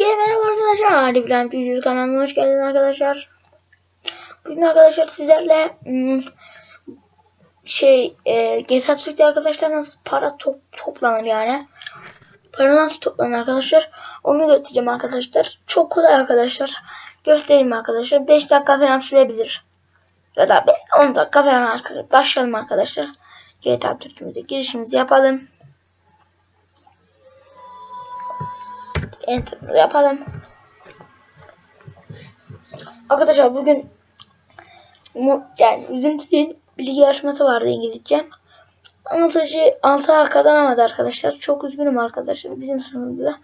Herkese merhaba arkadaşlar. Hadi İbrahim Tüzüz kanalına hoş geldiniz arkadaşlar. Bugün arkadaşlar sizlerle hmm, şey e, GTA Türk'te arkadaşlar nasıl para top, toplanır yani. Para nasıl toplanır arkadaşlar. Onu göstereceğim arkadaşlar. Çok kolay arkadaşlar. Göstereyim arkadaşlar. 5 dakika falan sürebilir. Ya da 10 dakika falan arkadaşlar. Başlayalım arkadaşlar. GTA Türk'ümüze girişimizi yapalım. Enter yapalım. Arkadaşlar bugün yani üzüntülü bilgi yarışması vardı İngilizce. Anlatıcı 6 A kazanamadı arkadaşlar. Çok üzgünüm arkadaşlar. Bizim sınıfımızda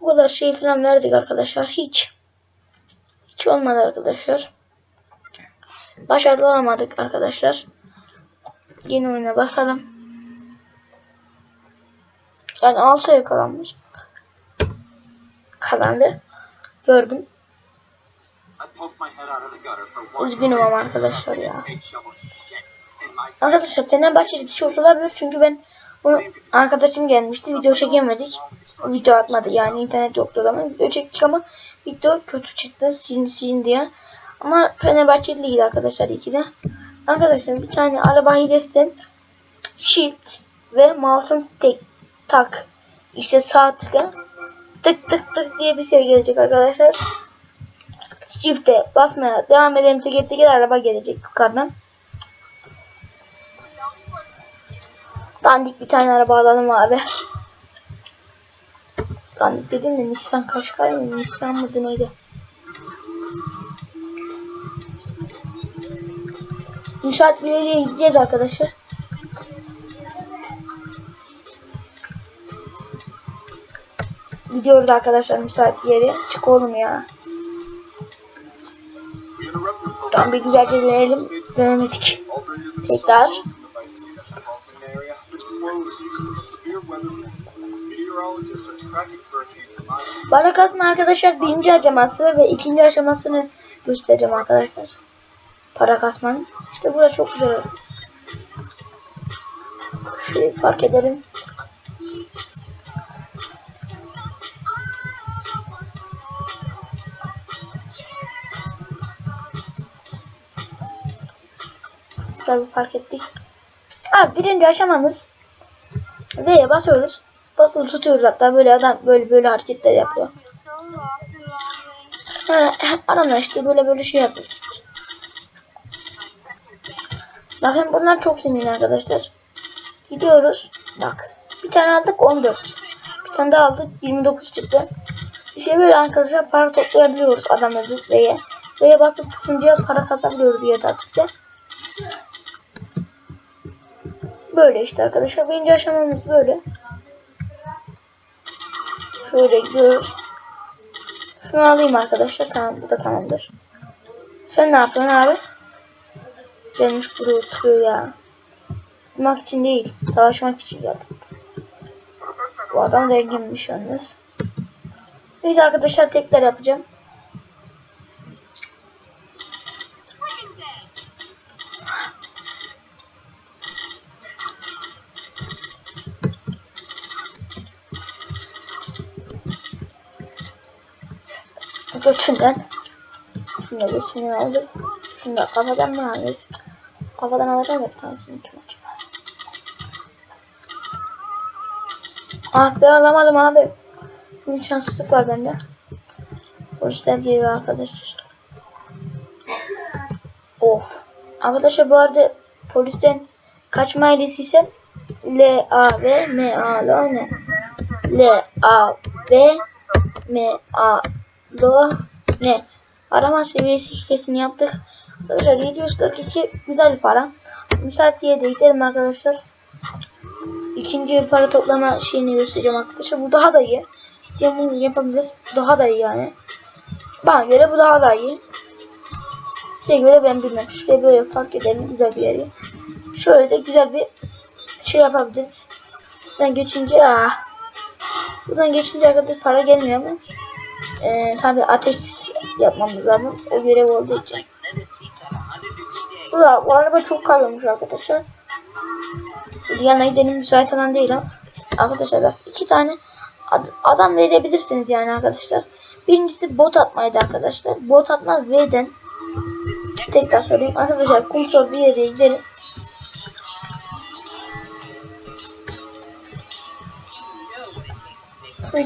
o kadar şey falan verdik arkadaşlar. Hiç. Hiç olmadı arkadaşlar. Başarılı olamadık arkadaşlar. Yeni oyuna basalım. Yani 6 yakalanmış kazandı. Gördüm. Üzgünüm ama arkadaşlar ya. Arkadaşlar Fenerbahçe tişört olabilir çünkü ben bunu arkadaşım gelmişti video çekemedik. Video atmadı yani internet yoktu o zaman video çektik ama video kötü çıktı silin silin diye. Ama Fenerbahçe değil arkadaşlar iki de. Arkadaşlar bir tane araba hilesi shift ve mouse'un tek tak işte sağ tıka tık tık tık diye bir şey gelecek arkadaşlar. Shift'e basmaya devam edelim. Teker teker araba gelecek yukarıdan. Dandik bir tane araba alalım abi. Dandik dedim de Nissan Qashqai mi? Nissan mıydı neydi? Müsait bir gideceğiz arkadaşlar. Gidiyoruz arkadaşlar müsait yere. Çık oğlum ya. Tam bir güzelce dönelim. Dönemedik. Tekrar. Bana kasma arkadaşlar birinci aşaması ve ikinci aşamasını göstereceğim arkadaşlar. Para kasmanın. İşte burada çok güzel. Şöyle fark ederim. Tabi fark ettik. Abi birinci aşamamız V'ye basıyoruz. Basılı tutuyoruz hatta böyle adam böyle böyle hareketler yapıyor. Ha, adamlar işte böyle böyle şey yapıyor. Bakın bunlar çok zengin arkadaşlar. Gidiyoruz. Bak. Bir tane aldık 14. Bir tane daha aldık 29 çıktı. İşte böyle arkadaşlar para toplayabiliyoruz adamları V'ye. V'ye basıp tutunca para kasabiliyoruz diye taktikte. Böyle işte arkadaşlar. Birinci aşamamız böyle. Şöyle gidiyoruz. Şunu alayım arkadaşlar. Tamam bu da tamamdır. Sen ne yapıyorsun abi? Gelmiş buraya oturuyor ya. Bulmak için değil. Savaşmak için geldim. Bu adam zenginmiş yalnız. Neyse arkadaşlar tekrar yapacağım. Götünden. Şunu da götünden aldık. Şunu da kafadan mı aldık? Kafadan alacağım bir tanesini kim acaba? Ah be alamadım abi. Bir şanssızlık var bende. Polisler geliyor arkadaşlar. Of. Arkadaşlar bu arada polisten kaçma ailesiysem L A V M A L O ne? L A V M A Lo ne? Arama seviyesi hilesini yaptık. Arkadaşlar 742 güzel bir para. Müsait diye de gidelim arkadaşlar. İkinci para toplama şeyini göstereceğim arkadaşlar. Bu daha da iyi. İsteyen bunu yapabilir. Daha da iyi yani. Bana göre bu daha da iyi. Size göre ben bilmem. Şuraya böyle fark edelim. Güzel bir yeri. Şöyle de güzel bir şey yapabiliriz. Ben geçince ah. Buradan geçince arkadaşlar para gelmiyor ama e, tabi ateş yapmamız lazım. O görev olduğu için. Bu, bu araba çok kaybolmuş arkadaşlar. Yanına gidelim müsait alan değil ha. Arkadaşlar bak iki tane ad- adam verebilirsiniz yani arkadaşlar. Birincisi bot atmaydı arkadaşlar. Bot atma V'den tekrar söyleyeyim. Arkadaşlar kumsal bir yere gidelim.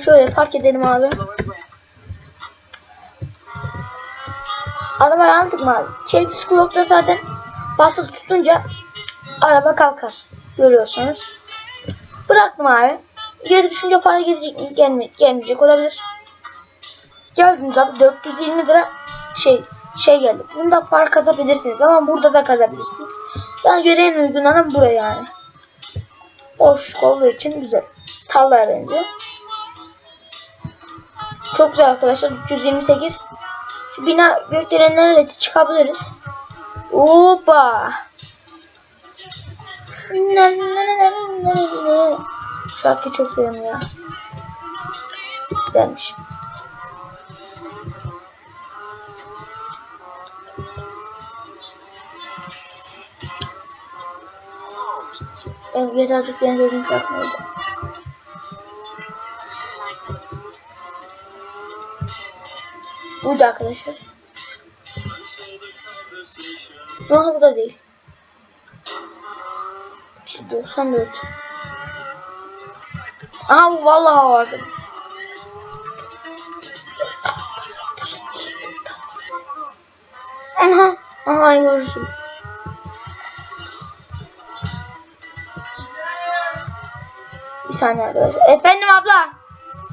Şöyle fark edelim abi. Arabayı aldık mı abi? Çelik psikologda zaten basılı tutunca araba kalkar. Görüyorsunuz. Bıraktım abi. Geri düşünce para gelecek mi? Gelme, gelmeyecek olabilir. Gördünüz abi 420 lira şey şey geldi. Bunda para kazabilirsiniz ama burada da kazabilirsiniz. Bana göre en uygun alan buraya yani. Boş olduğu için güzel. Tarlaya benziyor. Çok güzel arkadaşlar. 328. Şu bina gökdelenlere de çıkabiliriz. Hoppa. Şarkı çok seviyorum ya. Güzelmiş. Ben birazcık ben dediğim Buydu arkadaşlar. Ama bu da değil. 94. Aha vallahi vardı. Aha. Aha görürsün. Bir saniye arkadaşlar. Efendim abla.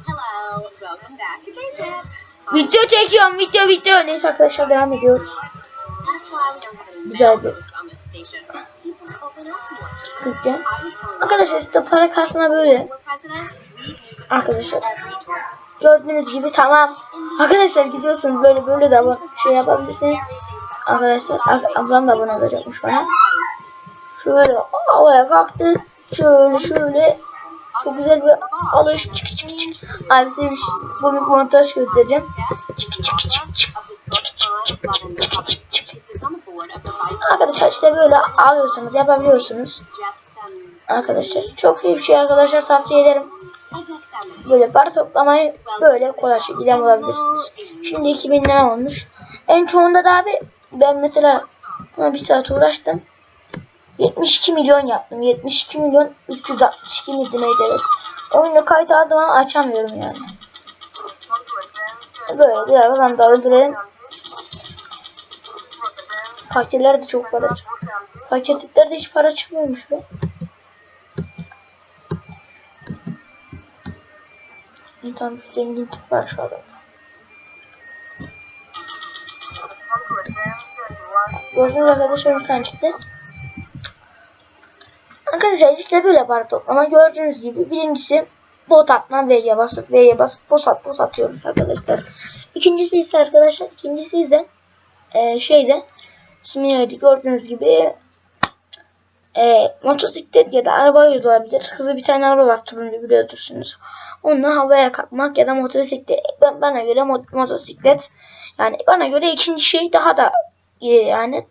Hello, welcome back to K-Trip. Video çekiyorum video video. Neyse arkadaşlar devam ediyoruz. Güzel bir Arkadaşlar işte para kasma böyle. Arkadaşlar gördüğünüz gibi tamam. Arkadaşlar gidiyorsunuz böyle böyle de şey yapabilirsiniz. Arkadaşlar ab- ablam da abone olacakmış bana. Şöyle havaya kalktık. Şöyle şöyle. Çok güzel bir alış çık çık çık. Abi size bir şey, bir montaj göstereceğim. Çık çık çık çık. Arkadaşlar işte böyle alıyorsunuz yapabiliyorsunuz. Arkadaşlar çok iyi bir şey arkadaşlar tavsiye ederim. Böyle para toplamayı böyle kolay şekilde yapabilirsiniz. Şimdi 2000 lira olmuş. En çoğunda da abi ben mesela buna bir saat uğraştım. 72 milyon yaptım. 72 milyon 362 miydi neydi evet. Oyunu kayıt ama açamıyorum yani. Böyle birazdan da öldürelim. Fakirler de çok para çıkıyor. Fakirliklerde hiç para çıkmıyormuş be. Bir tane zengin tip var şu adamda. Gördüğünüz arkadaşlar bir tane çıktı. Arkadaşlar işte böyle para toplama. Gördüğünüz gibi birincisi bot atma V'ye basıp V'ye basıp bot at bot atıyoruz arkadaşlar. İkincisi ise arkadaşlar ikincisi ise e, şeyde ismi gördüğünüz gibi e, motosiklet ya da araba olabilir. Hızlı bir tane araba var turuncu biliyorsunuz. Onunla havaya kalkmak ya da motosiklet. Ben, bana göre mot- motosiklet yani bana göre ikinci şey daha da iyi yani.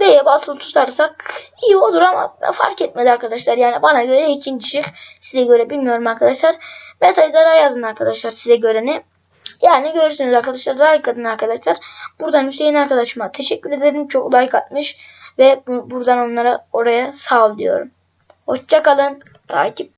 V'ye basılı tutarsak iyi olur ama fark etmedi arkadaşlar. Yani bana göre ikinci şık. Size göre bilmiyorum arkadaşlar. Mesajlara yazın arkadaşlar size göre ne. Yani görürsünüz arkadaşlar. Like atın arkadaşlar. Buradan Hüseyin arkadaşıma teşekkür ederim. Çok like atmış. Ve bu- buradan onlara oraya sağ diyorum. Hoşçakalın. Takip